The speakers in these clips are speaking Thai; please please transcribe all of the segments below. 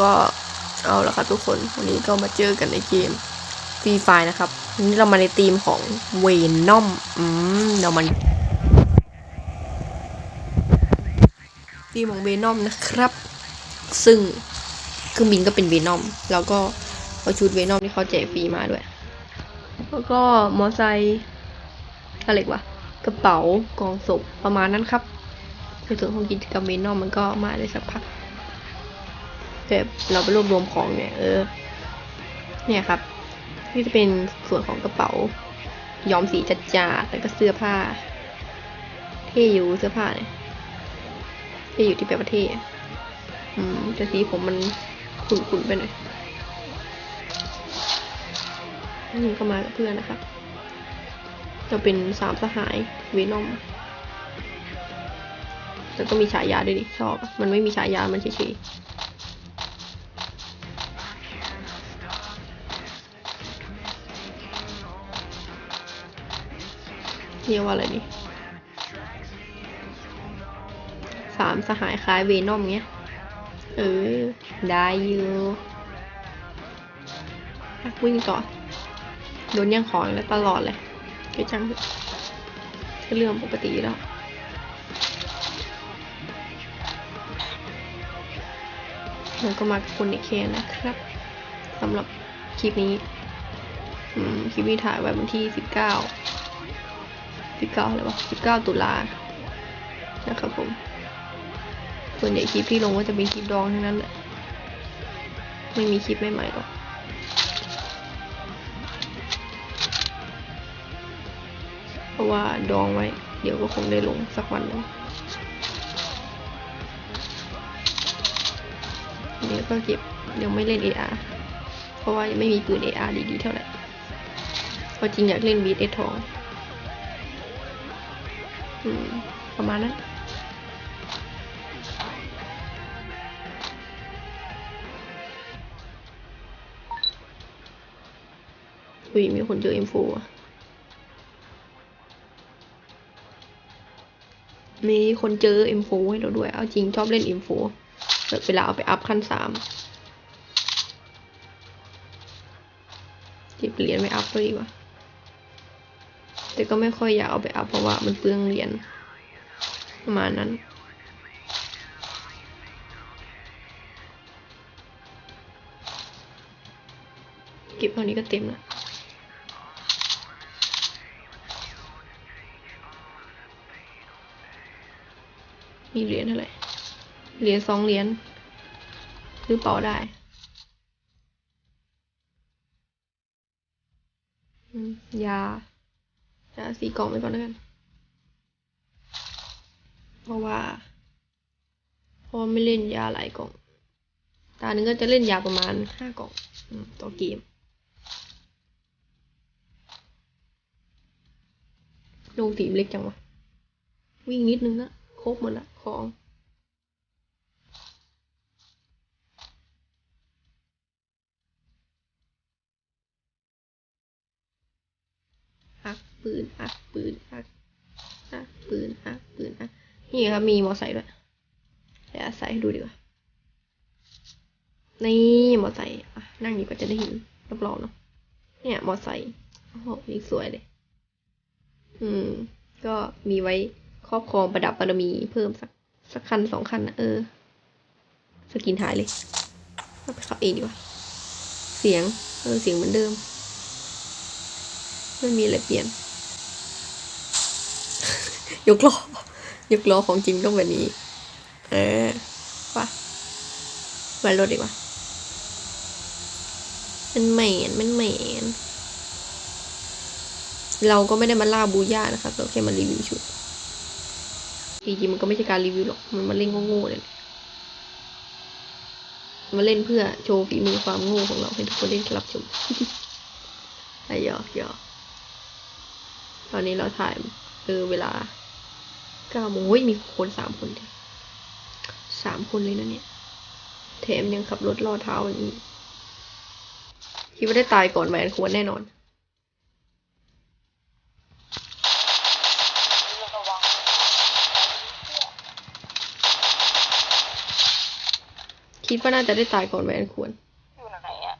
ก็เอาละครับทุกคน วันนี้ก็มาเจอกันในเกมฟรีไฟนะครับวันนี้เรามาในธีมของเวนอมอืมเรามันธีมของเวนอมนะครับ ซึ่งเครื่องบินก็เป็นเวนอม แล้วก็เอาชุดเวนอมที่เขาแจกฟรีมาด้วย แล้วก็มอไซค์อะไรวะกระเป๋ากองศพประมาณนั้นครับในส่วนของกิจกรรมเวนอมมันก็มาได้สักพัก แบบเราไปรวบรวมของเนี่ยเออ เนี่ยครับนี่จะเป็นส่วนของกระเป๋า ย้อมสีจัดจ้าแล้วก็เสื้อผ้า เท่อยู่เสื้อผ้าเนี่ยเท่อยู่ที่แปลว่าเท่อืมแต่สีผมมันขุ่นๆไปหน่อยนี่ก็มากับเพื่อนนะครับจะเป็นสามสหายเวนอมแล้วก็มีฉายาด้วยดิชอบ มันไม่มีฉายามันเฉยๆ เรียกว่าอะไรนี่สามสหายคล้ายเวนอมเงี้ย เออ ได้อยู่อะวิ่งต่อ โดนย่งของแล้วตลอดเลยก็จังเถอเรื่องปกติแล้วแล้วก็มากับคุณในเคนะครับสำหรับคลิปนี้ คลิปนี้ถ่ายไว้วันที่สิบเก้า สิบเก้าเลยวะสิบเก้าตุลานะครับผมส่วนใหญ่คลิปที่ลงก็จะเป็นคลิปดองทั้งนั้นแหละไม่มีคลิปใหม่ๆหรอกเพราะว่าดองไว้ เดี๋ยวก็คงได้ลงสักวันหนึงอันนี้ก็เก็บยังไม่เล่น AR เพราะว่ายังไม่มีปืน AR ดีๆเท่าไหร่เพราะจริงอยากเล่นบีทเอทอง ประมาณนั้นอุ้ยมีคนเจอ M4 อะมีคนเจอ M4 ให้เราด้วย เอาจริงชอบเล่น M4 เวลาเอาไปอัพขั้นสามเก็บเหรียญไม่อัพเลยดีกว่า แต่ก็ไม่ค่อยอยากเอาไปอัพเพราะว่ามันเปลืองเหรียญประมาณนั้น เก็บเท่านี้ก็เต็มแล้วมีเหรียญเท่าไหร่เหรียญสองเหรียญซื้อเป๋าได้อยา จะสี่กล่องไปก่อนแล้วกัน เพราะว่าเพราะไม่เล่นยาหลายกล่อง ตาหนึ่งก็จะเล่นยาประมาณห้ากล่องต่อเกม ลงตีมเล็กจังวะ วิ่งนิดนึงนะ ครบหมดละของ อัก ปืนอักปืนอักอักปืนอักปืนอักนี่ครับมีมอไซค์ด้วยเดี๋ยวใส่ให้ดูดีกว่านี่มอไซค์อะนั่งอยู่ก็จะได้เห็นรับรองเนาะเนี่ยมอไซค์โอ้โหนี่สวยเลย อืม ก็มีไว้ครอบครองประดับบารมีเพิ่มสักสักคันสองคันนะเออ สกินหายเลยเอาไปขับเองดีกว่า เสียง เออ เสียงเหมือนเดิม ไม่มีอะไรเปลี่ยน ยกล้อยกล้อของจริงต้องแบบนี้ เออป่ะไปรถดีกว่า มันเหม็นมันเหม็นเราก็ไม่ได้มาล่าบูย่านะครับ เราแค่มารีวิวชุดจริงๆมันก็ไม่ใช่การรีวิวหรอก มันมาเล่นโง่ๆเลยแหละมาเล่นเพื่อโชว์ฝีมือความโง่ของเราให้ทุกคนได้รับชมไอ้หยอกหยอกตอนนี้เราถ่ายเออเวลา เก้าโมงเฮ้ยมีคนสามคนดิสามคนเลยนะเนี่ย แถมยังขับรถล่อเท้าอย่างนี้คิดว่าได้ตายก่อนแมนควรแน่นอนคิดว่าน่าจะได้ตายก่อนแวนควร อยู่ไหนอะ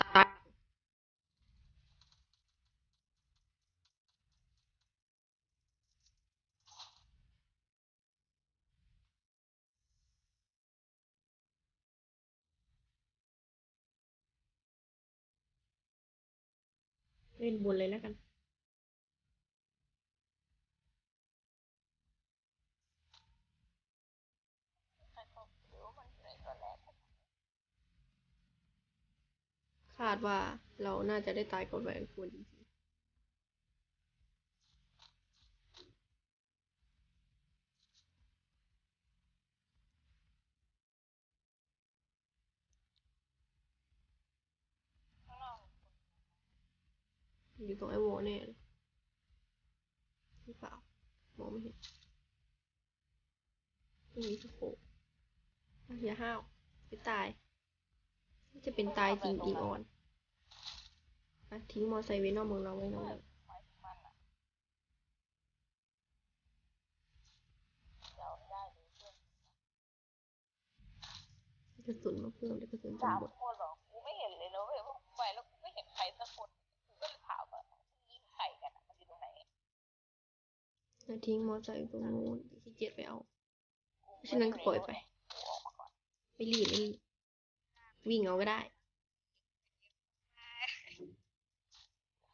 ตาย เล่นบนเลยแล้วกันใครบอกหรือว่ามันอยู่ไหนตอนแรกคาดว่าเราน่าจะได้ตายก่อนแวนควรจริง อยู่ตรงไอ้วอแน่เลยหรือเปล่ามองไม่เห็นไม่มีสโคปอ่อย่าห้าวไม่ตายน่จะเป็นตายจริงอีออนอะทิ้งมอไซค์ไว้นอกเมืองเราไว้นอกหมายถึงมันอะเดี๋ยได้เลยเพื่อนกระสุนมาเพิ่มเดี๋ยวกระสุนจำหมด แล้วทิ้งมอไซค์ตรงนู้นขี้เกียจไปเอากูเพราะฉะนั้นก็ปล่อยไปกูออกมาก่อนไม่รีบไม่รีบวิ่งเอาก็ได้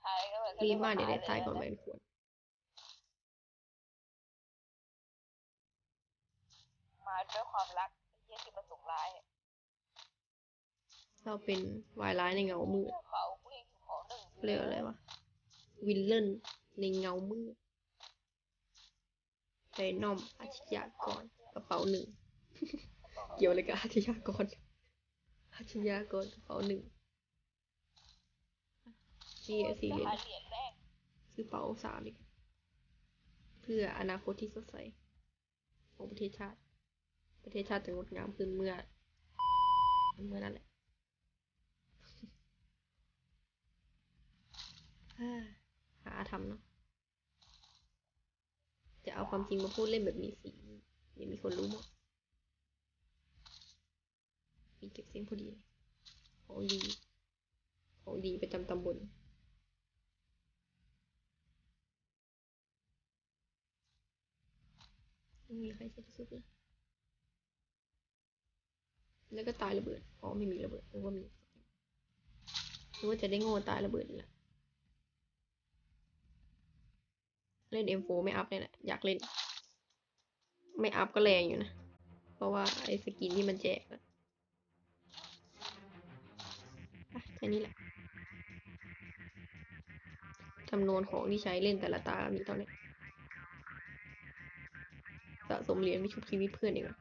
ใครก็แบบรีบมากเดี๋ยวได้ตายก่อนแวนควรมาด้วยความรักไอ้เหี้ยที่ประสงค์ร้าย เราเป็นวายร้ายในเงามืดกระเป๋ากูยังอยู่ของหนึ่งเรียกอะไรวะ วิลเลนในเงามืดได นอมอาชญากรกระเป๋าหนึ่ง เกี่ยวอะไรกับอาชญากรอาชญากรกระเป๋าหนึ่งนี่สี่เหรียญเหรียซื้อเป๋าสามอีก เพื่ออนาคตที่สดใสของประเทศชาติ ประเทศชาติจะงดงามขึ้นเมื่อ เมื่อนั้นแหละหาทำเนาะ จะเอาความจริงมาพูดเล่นแบบนี้สิเดี๋ยวมีคนรู้หมดมีเก็บเสียงพอดี ของดี ของดีประจำตำบลมีใครใช้ที่สุดเลยแล้วก็ตายระเบิด อ๋อไม่มีระเบิดนึกว่ามีนึกว่าจะได้โง่ตายระเบิดนี่แหละ เล่น M4 ไม่อัพเลยแหละอยากเล่น ไม่อัพก็แรงอยู่นะ เพราะว่าไอ้สกินที่มันแจกอะอะแค่นี้แหละจำนวนของที่ใช้เล่นแต่ละตา มีเท่านี้สะสมเหรียญไปชุบชีวิตเพื่อนดีกว่า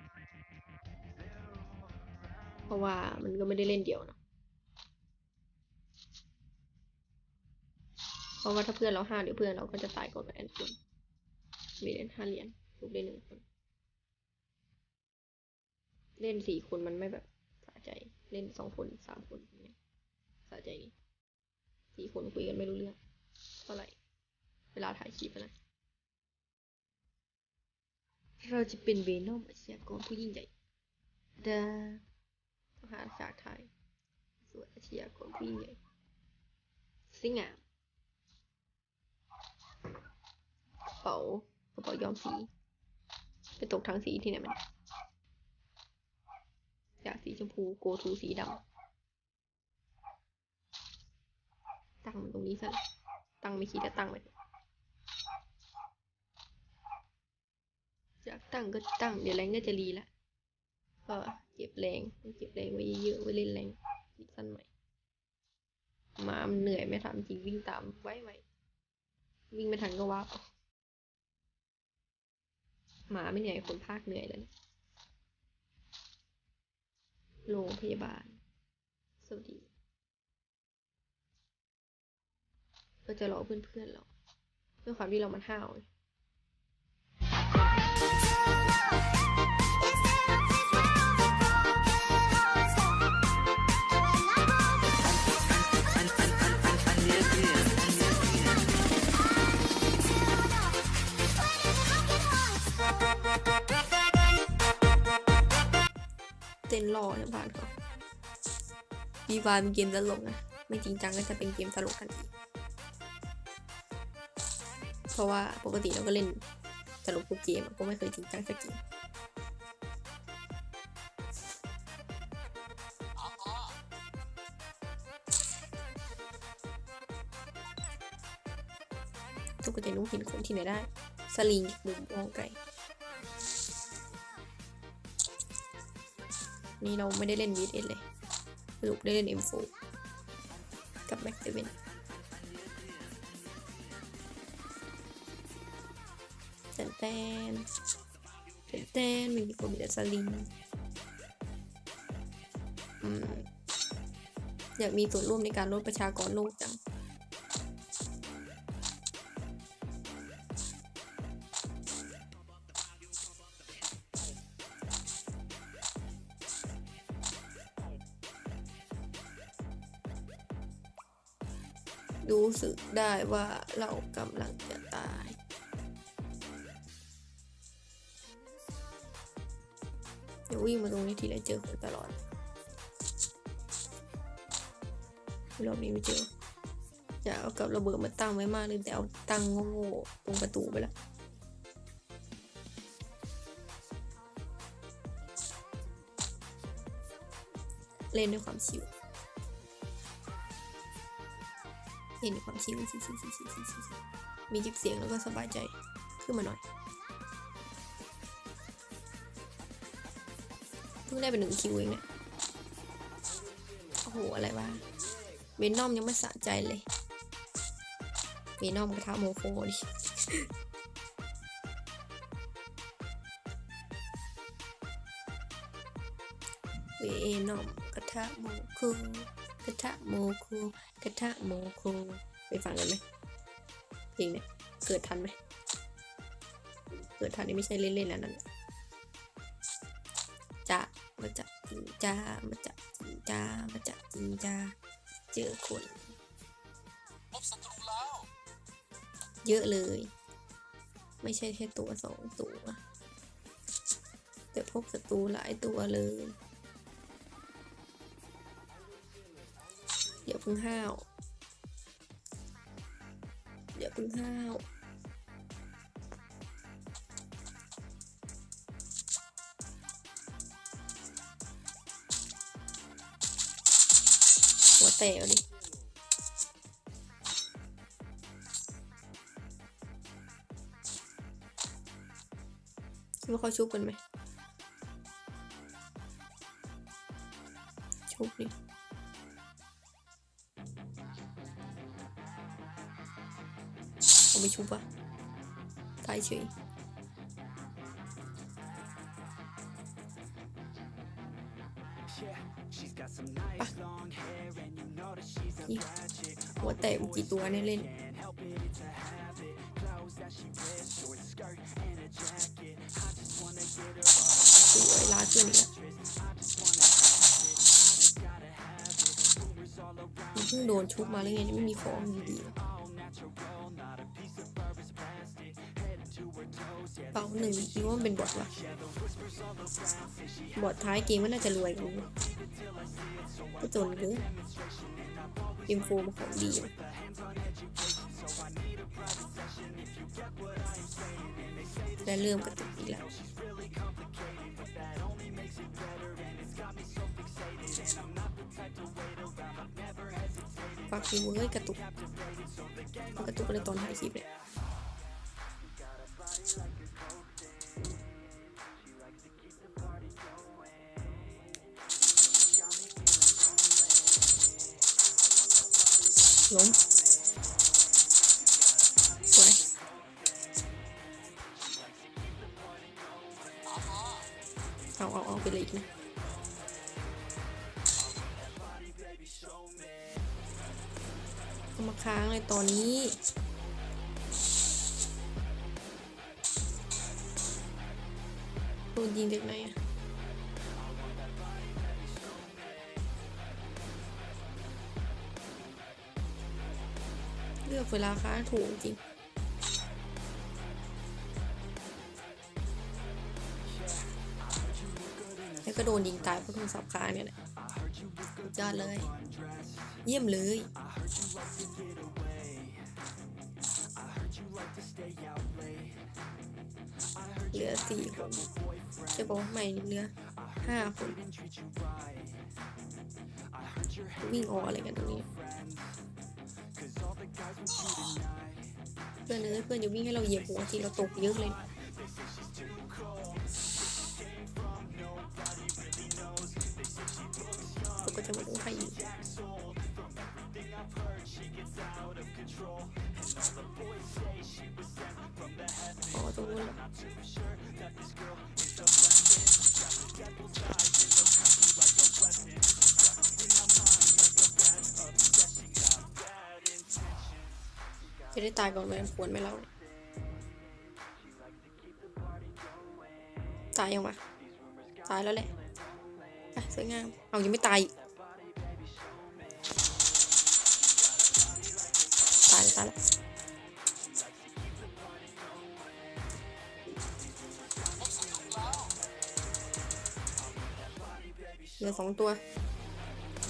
เพราะว่ามันก็ไม่ได้เล่นเดี่ยวนะเพ ราะว่าถ้าเพื่อนเราห้าเดี๋ยวเพื่อนเราก็จะตายก่อนแอนคนมีเล่นห้าเหรียญชุบได้หนึ่งคน เล่นสี่คนมันไม่แบบสะใจ เล่นสองคนสามคนอย่างเงี้ยสะใจดีสี่คนคุยกันไม่รู้เรื่องเท่าไหร่ เวลาถ่ายคลิปอะนะ เราจะเป็นเวนอมอาชญากรผู้ยิ่งใหญ่ดาต้องหาฉากถ่ายส่วนอาชญากรผู้ยิ่งใหญ่สิงามกระเป๋ากระเป๋าย้อมสีไปตกทางสีที่ไหนมันอยากสีชมพูโกทูสีดำตั้งมันตรงนี้ซะตั้งไม่คิดจะตั้งไปอยากตั้งก็ตั้งเดี๋ยวแรงก็จะรีละก็เก็บแรงเก็บแรงไว้เยอะๆไว้เล่นแรงคิดสั้นใหม่หมามันเหนื่อยไม่ทำจริงวิ่งตามไว้ไว้วิ่งไม่ทันก็ว้า หมาไม่เหนื่อยคนภาคเหนื่อยแล้วนี่ยโรงพยาบาล สวัสดีก็จะรอเพื่อนๆเราด้วยความที่เรามันห้าวไงเรอเนี่ยผ่านเขาฟีฟาเป็นเกมตลกนะไม่จริงจังก็จะเป็นเกมตลกทันทีเพราะว่าปกติเราก็เล่นตลกทุกเกมก็ไม่เคยจริงจังสักเกมตุ๊กตานุ่งหินคนที่ไหนได้ สลิงอีกมุมมองไกล นี่เราไม่ได้เล่น v ีเเลยสรุปได้เล่น M4 กับแม็กเซเว่นแตนแตนแตนแตนมีคนมีแต่สลิงอยากมีส่วนร่วมในการลดประชากรโลกจัง รู้สึกได้ว่าเรากำลังจะตาย เดี๋ยววิ่งมาตรงนี้ทีไรเจอคนตลอด รอบนี้ไม่เจอ จะเอากับระเบิดมาตั้งไว้มากเลยแต่เอาตั้งโง่ๆตรงประตูไปแล้วเล่นด้วยความชิว เห็นความชิวชิวชิวชิวชิวชิวมีเก็บเสียงแล้วก็สบายใจขึ้นมาหน่อยเพิ่งได้ไปหนึ่งคิวเองเนี่ยโอ้โหอะไรวะเวนนอมยังไม่สะใจเลยเวนนอมกระทะโมโคดิเวนอมกระทะโมโค กระทะโมโคกระทะโมโคไปฟังกันไหมเพลงเนี่ยเกิดทันไหมเกิดทันนี่ไม่ใช่เล่นๆนะนั่นน่ะจะมาจะจริงจ้ามาจะจริงจ้ามาจะจริงจ้าเจอคนพบศัตรูแล้วเยอะเลย ไม่ใช่แค่ตัวสองตัวแต่พบศัตรูหลายตัวเลย อย่าเพิ่งห้าว อย่าเพิ่งห้าวหัวแตกอะดิคิดว่าเขาชุบกันไหมชุบดิ เขาไม่ชุบอะตายเฉยนี่หัวแตกมีกี่ตัวเนี่ยเล่นสวยลาขึ้นอีกแล้วมันเพิ่งโดนชุบมาแล้วไงไม่มีของดีๆ หนึ่งคิดว่ามันเป็นบอทวะบอทท้ายเกมก็น่าจะรวยกันนะก็จนกินอิมโฟมาของดีและเริ่มกระตุกอีกแล้วฝากทีเว้ยกระตุก กระตุกเลยตอนถ่ายคลิปเนี่ย ล้มสวยเอาเอาเอาไปเลยอีกนะมาค้างเลยตอนนี้โดนยิงจากไหนอะ เลือกเวลาค้าถูกจริงแต่ก็โดนยิงตายเพราะโทรศัพท์ค้างเนี่ยแหละยอดเลย เยี่ยมเลยเหลือสี่คนใช่ปะไม่เหลือ ห้าคนวิ่งอออะไรกันตรงนี้เพื่อนเอ้ยเพื่อนจะวิ่งให้เราเหยียบหัวทีเราตกเยอะเลยเราก็จะมาดูใครอีกอ๋อตรงนู้นเหรอ จะได้ตายก่อนไหมควรไหมเราเนี่ยตายยังวะตายแล้วแหละไปสวยงาม เอายังไม่ตาย ตายแล้วตายแล้ว เหลือสองตัว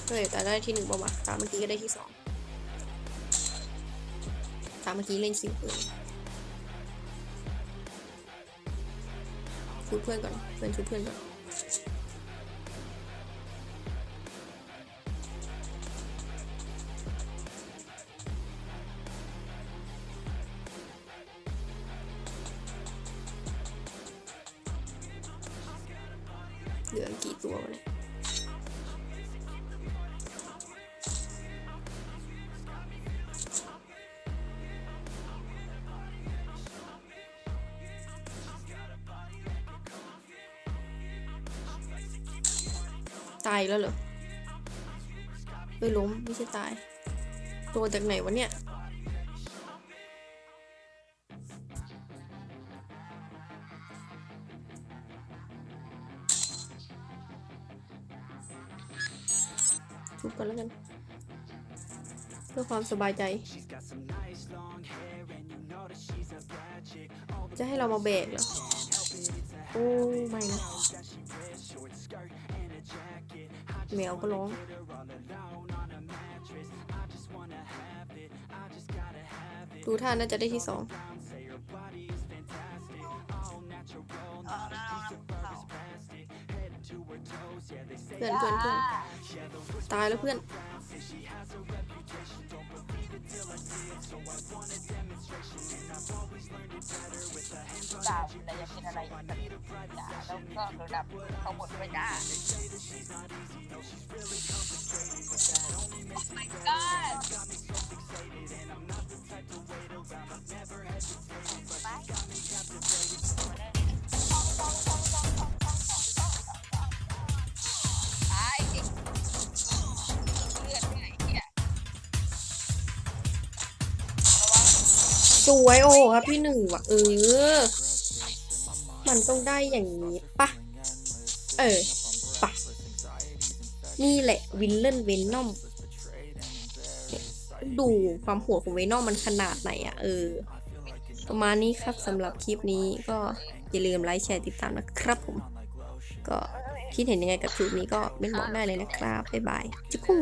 เฮ้ยแต่ได้ที่หนึ่งป่าวะตามเมื่อกี้ก็ได้ที่สองตามเมื่อกี้เล่นคิวเพื่อนชุดเพื่อนก่อนเพื่อนชุดเพื่อนก่อน อีกแล้วเหรอเฮ้ยล้มไม่ใช่ตายตัวจากไหนวะเนี่ยชุบกันแล้วกัน เพื่อความสบายใจ จะให้เรามาแบกเหรอ โอ้ ไม่นะ แมวก็ร้องดูท่าน่าจะได้ที่สองเพื่อนเพื่อนเพื่อนตายแล้วเพื่อน จ้าแต่อยากกินอะไรแบบจ้าแล้วก็ระดับเขาหมดไปจ้า Oh my god ต สวยโอ้ครับพี่หนึ่งว่ะเออ มันต้องได้อย่างนี้ปะเออปะนี่แหละวินเลนเวนนอมดูความโหดของเวนอมมันขนาดไหนอะเออ ประมาณนี้ครับสำหรับคลิปนี้ก็อย่าลืมไลค์แชร์ติดตามนะครับผม ก็คิดเห็นยังไงกับคลิปนี้ก็เป็นบอกได้เลยนะครับบ๊ายบายจุ๊กคู่